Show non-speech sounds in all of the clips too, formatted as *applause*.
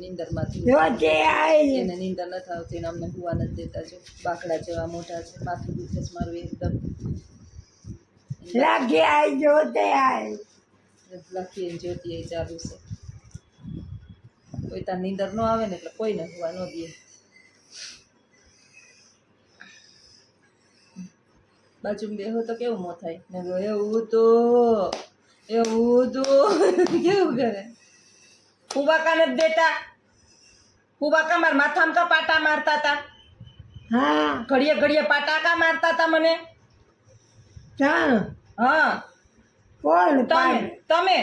નીંદરમાંથી એને નીંદર નથી આવતી અમને હુવા નથી દેતા છો બાકડા જેવા મોટા છે માથું દુખે છે મારું એકદમ. લાગી આઈ જોતે આઈ. લખી એમ જોતી એ ચાલુ છે. કોઈ તાર નિંદર ન આવે ને એટલે કોઈને હુવા ન દે. બાજુ બેહો તો કેવું મો થાય? ને એવું તો એવું તો *laughs* કેવું કરે? ફુબાકા નથી દેતા? ફુબાકા માર માથામાં તો પાટા મારતા હતા હા. ઘડીએ ઘડીએ પાટા કા મારતા હતા મને? હા. કોણ તમે તમે?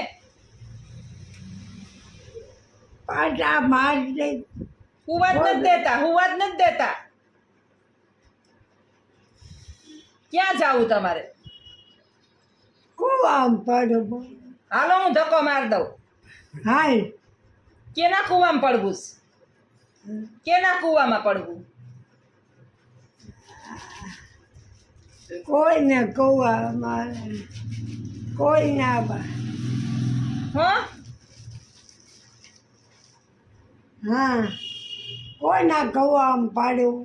પાટા માર હુવા જ નથી દેતા હુવા જ નથી દેતા. ક્યાં જાવું તમારે? કુવામ પડવું હાલો હું ધક્કો માર દઉં. હાલ કેના કૂવામાં પડવું કેના કૂવામાં પડવું? કોઈને કુવા મારે કોઈ ના બા હા? હા કોઈના કુવામ પાડ્યું?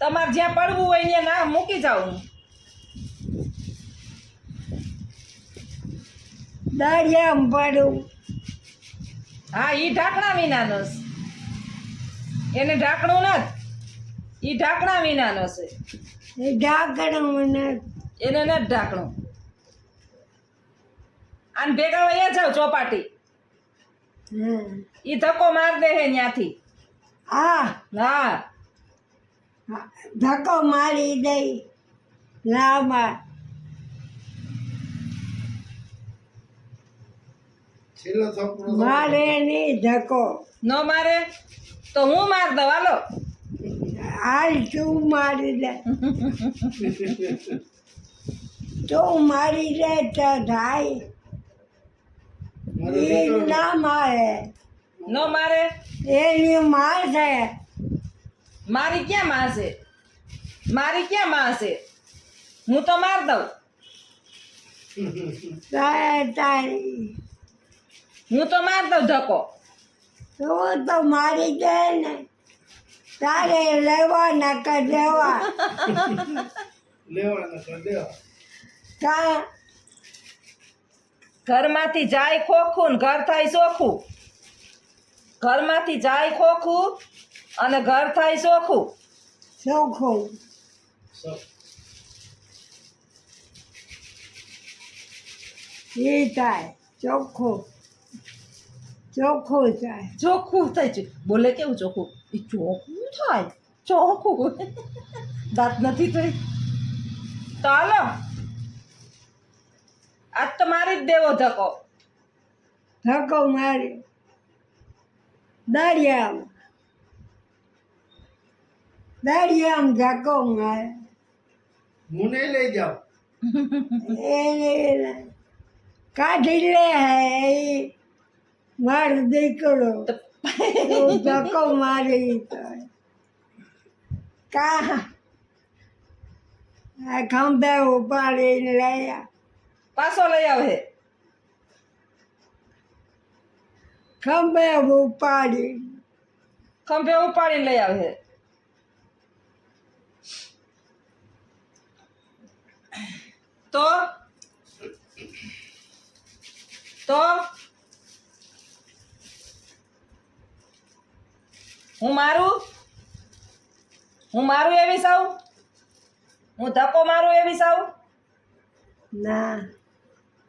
તમારે જ્યાં પડવું હોય ત્યાં ના મૂકી જાઉં દરિયામ પડવું હા એ ઢાંકણા વિનાનો છે. એને ઢાંકણું નથી. એ ઢાંકણા વિનાનો છે. એ ઢાંકણું એને નથી ઢાંકણું. આને ભેગા વયા જાવ ચોપાટી. એ ઈ ધક્કો માર દે હે ત્યાંથી હા. હા. ધક્કો મારી દઈ. લાંબા મારે નહીં ધક્કો. ન મારે? તો હું માર દઉં? હાલો. હાલ તું મારી દે તું મારી દે તો થાય એ ના મારે. ન મારે? એની માર છે. મારી ક્યાં માં છે? મારી ક્યાં માં છે? હું તો માર દઉં. તારે તારી હું તો માર દઉં ધક્કો. તું તો મારી દે ને. તારે લેવા ના કર દેવા? કા ઘરમાંથી જાય ખોખું ને ઘર થાય ચોખ્ખું ઘરમાંથી જાય ખોખું અને ઘર થાય ચોખ્ખું ચોખ્ખું એ થાય ચોખ્ખું. ચોખ્ખું થાય ચોખ્ખું થાય છે. બોલે કેવું ચોખ્ખું? એ ચોખ્ખું થાય. ચોખ્ખું. દાંત નથી થઈ. તો હાલો. આજ તો મારી જ દેવો ધક્કો. ધક્કો મારી દરિયામાં દરિયામાં ધક્કો મારે હું નહીં લઈ જાઉં કાઢી લે હે મારો દીકરો. ધક્કો મારી કા આ ખંભે ઉપાડીને લયા. પાછો લઈ આવે ખંભે ઉપાડી ખંભે ઉપાડી લઈ આવે તો? તો? હું મારું? હું મારું એવી સાવ? હું ધક્કો મારું એવી સાવ? ના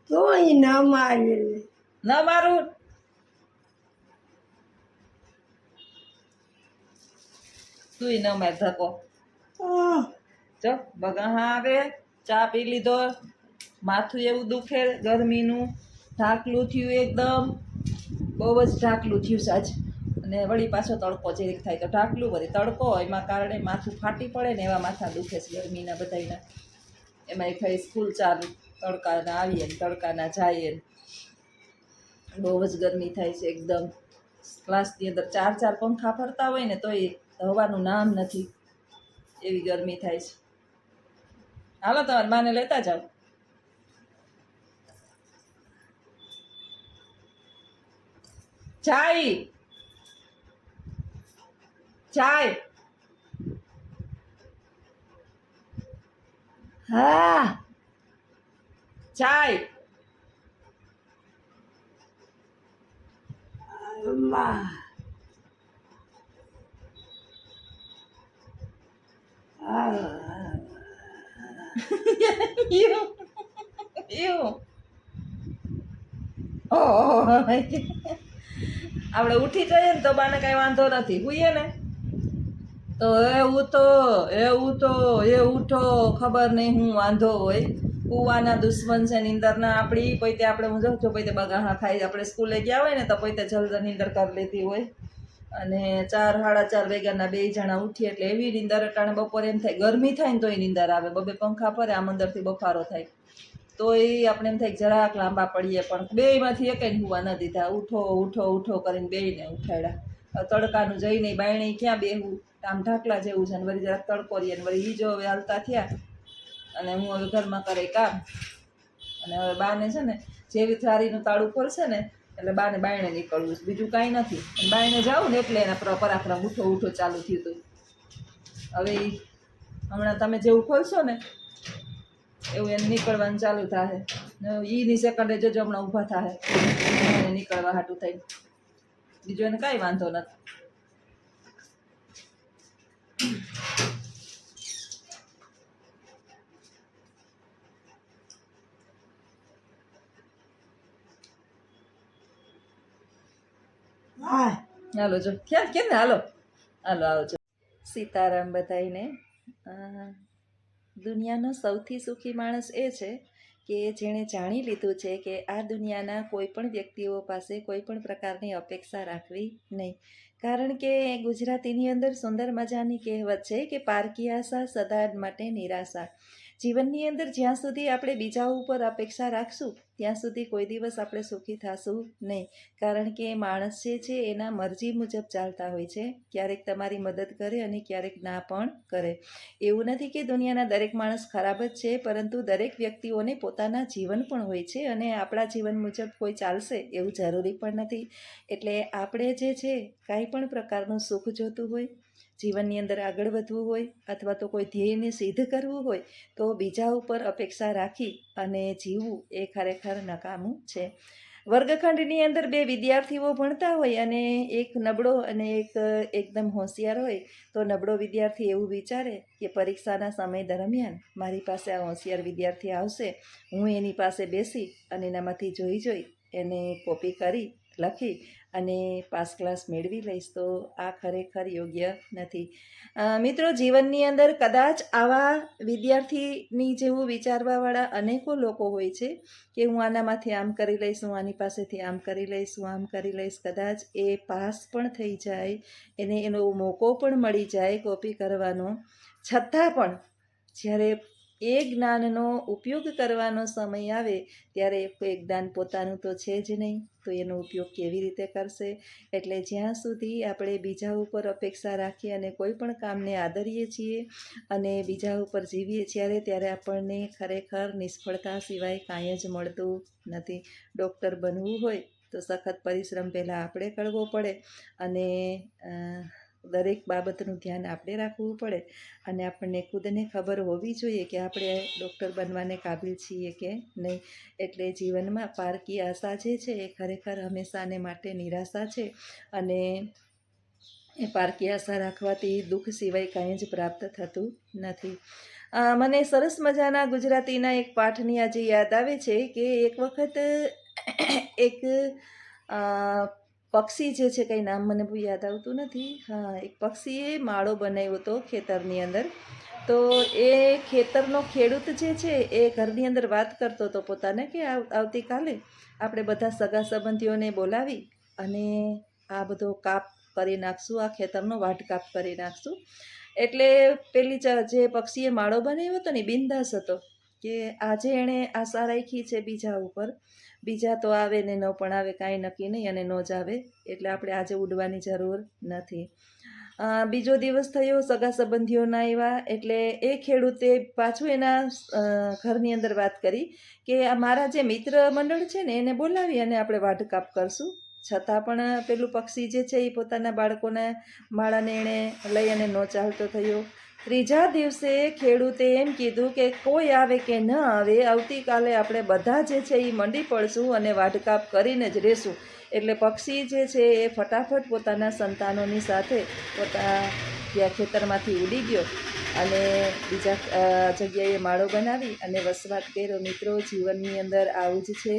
તું ન મારી ન મારું? તું ન માર ધક્કો. જો બગા આવે. ચા પી લીધો. માથું એવું દુખે ગરમીનું. ઢાકલું થયું એકદમ. બહુ જ ઢાકલું થયું છે અને વળી પાછો તડકો જે થાય, તો ઢાકલું વળી તડકો એમાં કારણે માથું ફાટી પડે ને એવા માથા દુખે છે ગરમીના બધાયના. એમાં એક સ્કૂલ ચાલુ, તડકાના આવીએ ને તડકાના જઈએ બહુ જ ગરમી થાય છે એકદમ. ક્લાસની અંદર ચાર ચાર પંખા ફરતા હોય ને તોય હવાનું નામ નથી. એવી ગરમી થાય છે. હાલો, તમારે માને લેતા જાઓ. ચાય ચાય. હા. ચાય. અમ્મા. *laughs* એવું. *laughs* આપણે ઉઠી જઈએ ને તો બાને કાંઈ વાંધો નથી. હુઈએ ને? તો એવું તો એવું તો એ ઉઠો, ખબર નહીં હું વાંધો હોય. કુવાના દુશ્મન છે નીંદરના આપણી પોતે આપણે, હું જો પોતે બગાહા ખાઈ આપણે સ્કૂલે ગયા હોય ને તો પોતે જલ્દ નિંદર કરી લેતી હોય. અને ચાર, સાડા ચાર વાગ્યાના બે જણા ઉઠીએ એટલે એવી નિંદર અટાણે બપોરે એમ થાય, ગરમી થાય ને તોય નિંદર આવે. બબે પંખા ફરે, આમ અંદરથી બફારો થાય. તો એ આપણે એમ થાય જરાક લાંબા પડીએ પણ બેયમાંથી એકાઈ હુવા ન દીધા. ઉઠો ઉઠો ઉઠો કરીને બેયને ઉઠાડ્યા તડકાનું જઈને બાયણે ક્યાં બેહવું આમ ઢાકલા જેવું છે ને વળી જરાક તડકો રહીએ અને વળી જો હવે હાલતા થયા અને હું હવે ઘરમાં કરે કામ. અને હવે બાને છે ને, જેવી થારીનું તાળું ખોલશે ને, એટલે બાને બાયણે નીકળવું છે. બીજું કાંઈ નથી. અને બાયણે જાઉં ને એટલે એના પર પરાક્રમ ઉઠો ઉઠો ચાલુ થયું હતું હવે હમણાં તમે જેવું ખોલશો ને, એવું એને નીકળવાનું ચાલુ થાય એની સેકન્ડે જોજો હમણાં ઊભા થાય નીકળવા હાટું થઈ બીજું એને કાંઈ વાંધો નથી. હાલો જો. ક્યાં કેમ ને? હાલો. હાલો આવજો સીતારામ બધાઈને દુનિયાનો સૌથી સુખી માણસ એ છે કે જેણે જાણી લીધું છે કે આ દુનિયાના કોઈ પણ વ્યક્તિઓ પાસે કોઈ પણ પ્રકારની અપેક્ષા રાખવી નહીં. કારણ કે ગુજરાતીની અંદર સુંદર મજાની કહેવત છે કે પારકી આશા સદા માટે નિરાશા. જીવનની અંદર જ્યાં સુધી આપણે બીજા ઉપર અપેક્ષા રાખશું, ત્યાં સુધી કોઈ દિવસ આપણે સુખી થશું નહીં. કારણ કે માણસ જે છે, એના મરજી મુજબ ચાલતા હોય છે. ક્યારેક તમારી મદદ કરે અને ક્યારેક ના પણ કરે. એવું નથી કે દુનિયાના દરેક માણસ ખરાબ જ છે, પરંતુ દરેક વ્યક્તિઓને પોતાના જીવન પણ હોય છે અને આપણા જીવન મુજબ કોઈ ચાલશે એવું જરૂરી પણ નથી. એટલે આપણે જે છે, કાંઈ પણ પ્રકારનું સુખ જોતું હોય જીવનની અંદર આગળ વધવું હોય અથવા તો કોઈ ધ્યેયને સિદ્ધ કરવું હોય, તો બીજા ઉપર અપેક્ષા રાખી અને જીવવું એ ખરેખર નકામું છે. વર્ગખંડની અંદર બે વિદ્યાર્થીઓ ભણતા હોય અને એક નબળો અને એક એકદમ હોશિયાર હોય, તો નબળો વિદ્યાર્થી એવું વિચારે કે પરીક્ષાના સમય દરમિયાન મારી પાસે આ હોશિયાર વિદ્યાર્થી આવશે, હું એની પાસે બેસી અને એનામાંથી જોઈ જોઈ એને કોપી કરી લખી અને પાસ ક્લાસ મેળવી લઈશ તો આ ખરેખર યોગ્ય નથી. મિત્રો, જીવનની અંદર કદાચ આવા વિદ્યાર્થીની જેવું વિચારવાવાળા અનેકો લોકો હોય છે કે હું આનામાંથી આમ કરી લઈશ, હું આની પાસેથી આમ કરી લઈશ, હું આમ કરી લઈશ. કદાચ એ પાસ પણ થઈ જાય, એને એનો મોકો પણ મળી જાય કોપી કરવાનો. છતાં પણ જ્યારે એ જ્ઞાનનો ઉપયોગ કરવાનો સમય આવે, ત્યારે કોઈ જ્ઞાન પોતાનું તો છે જ નહીં, તો એનો ઉપયોગ કેવી રીતે કરશે? એટલે જ્યાં સુધી આપણે બીજા ઉપર અપેક્ષા રાખીએ અને કોઈ પણ કામને આદરીએ છીએ અને બીજા ઉપર જીવીએ છીએ, ત્યારે આપણને ખરેખર નિષ્ફળતા સિવાય કાંઈ જ મળતું નથી. ડૉક્ટર બનવું હોય તો સખત પરિશ્રમ પહેલાં આપણે કરવો પડે અને દરેક બાબતનું ધ્યાન આપણે રાખવું પડે અને આપણને ખુદને ખબર હોવી જોઈએ કે આપણે ડૉક્ટર બનવાને કાબિલ છીએ કે નહીં. એટલે જીવનમાં પારકી આશા જે છે એ ખરેખર હંમેશાને માટે નિરાશા છે અને એ પારકી આશા રાખવાથી દુઃખ સિવાય કાંઈ જ પ્રાપ્ત થતું નથી. મને સરસ મજાના ગુજરાતીના એક પાઠની આજે યાદ આવે છે કે એક વખત એક પક્ષી જે છે કંઈ નામ મને બહુ યાદ આવતું નથી. હા, એક પક્ષીએ માળો બનાવ્યો હતો ખેતરની અંદર. તો એ ખેતરનો ખેડૂત જે છે એ ઘરની અંદર વાત કરતો હતો પોતાને કે આવતીકાલે આપણે બધા સગા સંબંધીઓને બોલાવી અને આ બધો કાપ કરી નાખશું, આ ખેતરનો વાટકાપ કરી નાખશું. એટલે પેલી જે પક્ષીએ માળો બનાવ્યો હતો ને બિંદાસ હતો કે આજે એણે આશા રાખી છે બીજા ઉપર બીજા તો આવે ને ન પણ આવે, કાંઈ નક્કી નહીં અને ન જ આવે. એટલે આપણે આજે ઉડવાની જરૂર નથી. બીજો દિવસ થયો સગા સંબંધીઓના આવ્યા એટલે એ ખેડૂતે પાછું એના ઘરની અંદર વાત કરી કે આ મારા જે મિત્ર મંડળ છે ને, એને બોલાવી અને આપણે વાઢકાપ કરશું. છતાં પણ પેલું પક્ષી જે છે એ પોતાના બાળકોને માળાને એણે લઈ અને નો ચાલતો થયો. ત્રીજા દિવસે ખેડૂતે એમ કીધું કે કોઈ આવે કે ન આવે, આવતીકાલે આપણે બધા જે છે એ મંડી પડશું અને વાઢકાપ કરીને જ રહેશું એટલે પક્ષી જે છે એ ફટાફટ પોતાના સંતાનોની સાથે પોતા ત્યાં ખેતરમાંથી ઉડી ગયો અને બીજા જગ્યાએ માળો બનાવી અને વસવાટ કર્યો. મિત્રો, જીવનની અંદર આવું જ છે.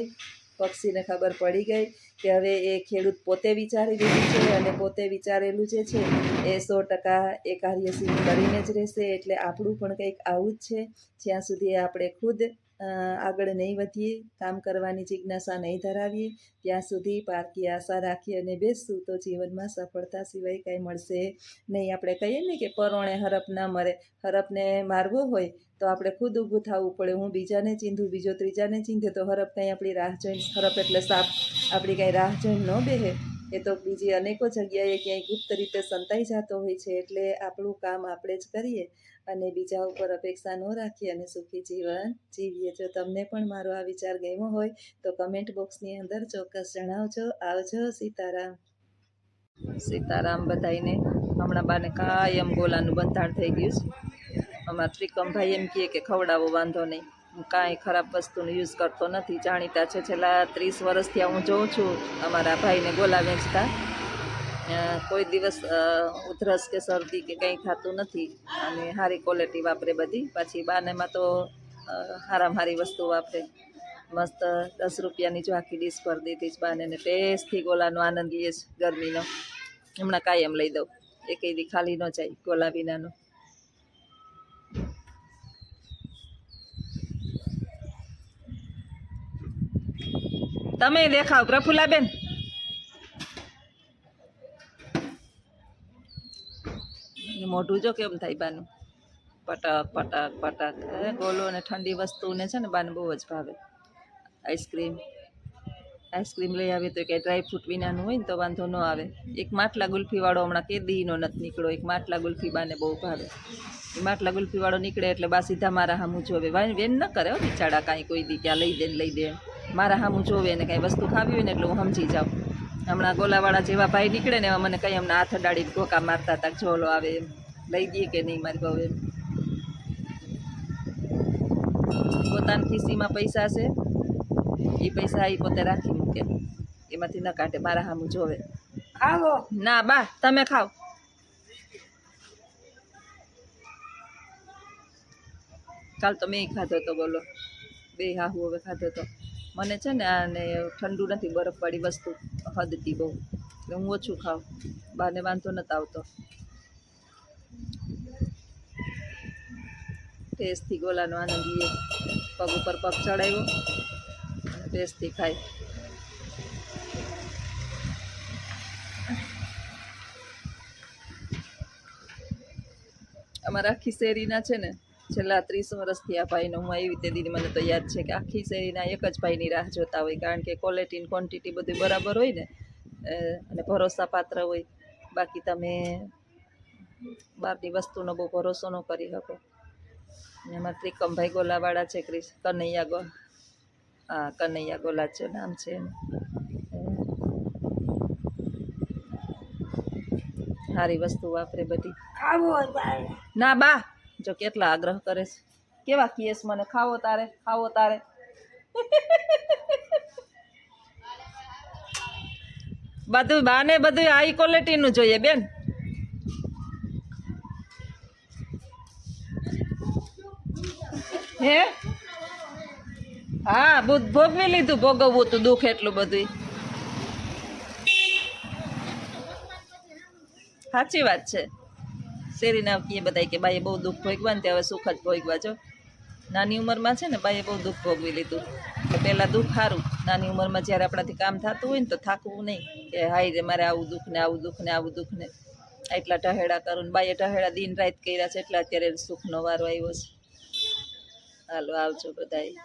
પક્ષીને ખબર પડી ગઈ કે હવે એ ખેડૂત પોતે વિચારી લીધું છે અને પોતે વિચારેલું જે છે એ સો ટકા એ કાર્ય સિદ્ધ કરીને જ રહેશે. એટલે આપણું પણ કંઈક આવું જ છે. જ્યાં સુધી આપણે ખુદ આગળ નહીં વધીએ, કામ કરવાની જિજ્ઞાસા નહીં ધરાવીએ, ત્યાં સુધી પારકી આશા રાખી અને બેસશું તો જીવનમાં સફળતા સિવાય કાંઈ મળશે નહીં. આપણે કહીએ ને કે પરોણે હરપ ના મરે, હરપને મારવો હોય તો આપણે ખુદ ઊભું થવું પડે. હું બીજાને ચીંધું, બીજો ત્રીજાને ચીંધે તો હરપ કંઈ આપણી રાહ જોઈને, હરપ એટલે સાપ. આપણી કાંઈ રાહ જોઈને ન બેહે એ તો બીજી અનેકો જગ્યાએ ક્યાંય ગુપ્ત રીતે સંતાઈ જતો હોય છે એટલે આપણું કામ આપણે જ કરીએ અને બીજા ઉપર અપેક્ષા ન રાખીએ અને સુખી જીવન જીવીએ. જો તમને પણ મારો આ વિચાર ગમ્યો હોય તો કમેન્ટ બોક્સની અંદર ચોક્કસ જણાવજો. આવજો સીતારામ. સીતારામ બધાઈને હમણાં બાને કાયમ ગોલાનું બંધાણ થઈ ગયું છે. અમારા ત્રિકમભાઈ એમ કહે કે ખવડાવો, વાંધો નહીં. કાંઈ ખરાબ વસ્તુનો યુઝ કરતો નથી. જાણીતા છે, છેલ્લા ત્રીસ વર્ષથી હું જોઉં છું અમારા ભાઈને ગોલા વેચતા. કોઈ દિવસ ઉધરસ કે શરદી કે કંઈ થતું નથી. અને સારી ક્વોલિટી વાપરે બધી. પાછી બાનેમાં તો હારા હારી વસ્તુ વાપરે. મસ્ત દસ રૂપિયાની જો આખી ડીશ ભરી દીધી છે બાને ટેસ્ટથી ગોલાનો આનંદ લઈએ છે ગરમીનો. હમણાં કાયમ લઈ દઉં. એકેય દી ખાલી ન જાય ગોલા વિનાનો. તમે દેખાવ પ્રફુલાબેન મોઢું જો કેમ થાય બાનું? પટક પટક પટક. ગોલો ને ઠંડી વસ્તુને છે ને બાને બહુ જ ભાવે. આઈસ્ક્રીમ. આઈસ્ક્રીમ લઈ આવે તો કે ડ્રાય ફ્રૂટ વિનાનું હોય ને તો વાંધો ન આવે. એક માટલા ગુલ્ફીવાળો હમણાં કે દીનો નથી નીકળ્યો. એક માટલા ગુલ્ફી બાને બહુ ભાવે. એ માટલા ગુલ્ફીવાળો નીકળે એટલે બા સીધા મારા હામું જોવે. વેન ન કરે હો બિચારા કાંઈ કોઈ દી. ક્યાં લઈ દે લઈ દે. મારા હામું જોવે ને કાંઈ વસ્તુ ખાવી હોય ને એટલે હું સમજી જાઉં. હમણાં ગોલાવાળા જેવા ભાઈ નીકળે ને એવા મને કંઈ હમણાં હાથ અડાડી ધોકા મારતા હતા જોલો આવે એમ. લઈ દઈએ કે નહીં મારી બહુ એમ. પોતાની ખિસ્સીમાં પૈસા છે. એ પૈસા એ પોતે રાખી મૂકે. એમાંથી ન કાઢે મારા હામું જોવે. ખાવો? ના બા તમે ખાઓ. કાલ તો મેં ખાધો તો બોલો. બે હાહુ હવે ખાધો તો. મને છે ને આને ઠંડુ નથી બરફવાળી વસ્તુ હદતી બહુ. હું ઓછું ખાઉં. બાને વાંધો નથી આવતો. ટેસ્ટથી ગોલાનો આનંદ લઈએ પગ ઉપર પગ ચડાવ્યો ટેસ્ટથી ખાય. અમારા આખી શેરીના છે ને છેલ્લા ત્રીસ વર્ષથી આ ભાઈનો હું એવી તે દીદી મને તો યાદ છે કે આખી શેરીના એક જ ભાઈની રાહ જોતા હોય કારણ કે ક્વોલિટી ક્વોન્ટિટી બધું બરાબર હોય ને અને ભરોસાપાત્ર હોય. બાકી તમે બહારની વસ્તુનો બહુ ભરોસો ન કરી શકો. એમાં ત્રિકમભાઈ ગોલાવાળા છે ક્રિશ કનૈયા ગો હા કનૈયા ગોલા છે નામ છે એનું. સારી વસ્તુ વાપરે બધી. ના બા જો કેટલા આગ્રહ કરે છે. કેવા કેસ મને, ખાવો તારે ખાવો તારે. બધું બાને બધું હાઈ ક્વોલિટીનું જોઈએ બેન. હે? હા ભોગવી લીધું, ભોગવવું તું દુઃખ એટલું બધું સાચી વાત છે. શેરીના એ બતાવી કે બાઈએ બહુ દુઃખ ભોગવા ને તે હવે સુખ જ ભોગવા, જો. નાની ઉંમરમાં છે ને બાઈએ બહુ દુઃખ ભોગવી લીધું. તો પહેલાં દુઃખ સારું. નાની ઉંમરમાં જ્યારે આપણાથી કામ થતું હોય ને તો થાકવું નહીં કે હાય મારે આવું દુઃખ ને આવું દુઃખ ને આવું દુઃખ ને. એટલા ટહેડા કરું ને બાઈએ ટહેડા દિન રાત કર્યા છે એટલે અત્યારે સુખનો વારો આવ્યો છે. હાલો, આવજો બધાય.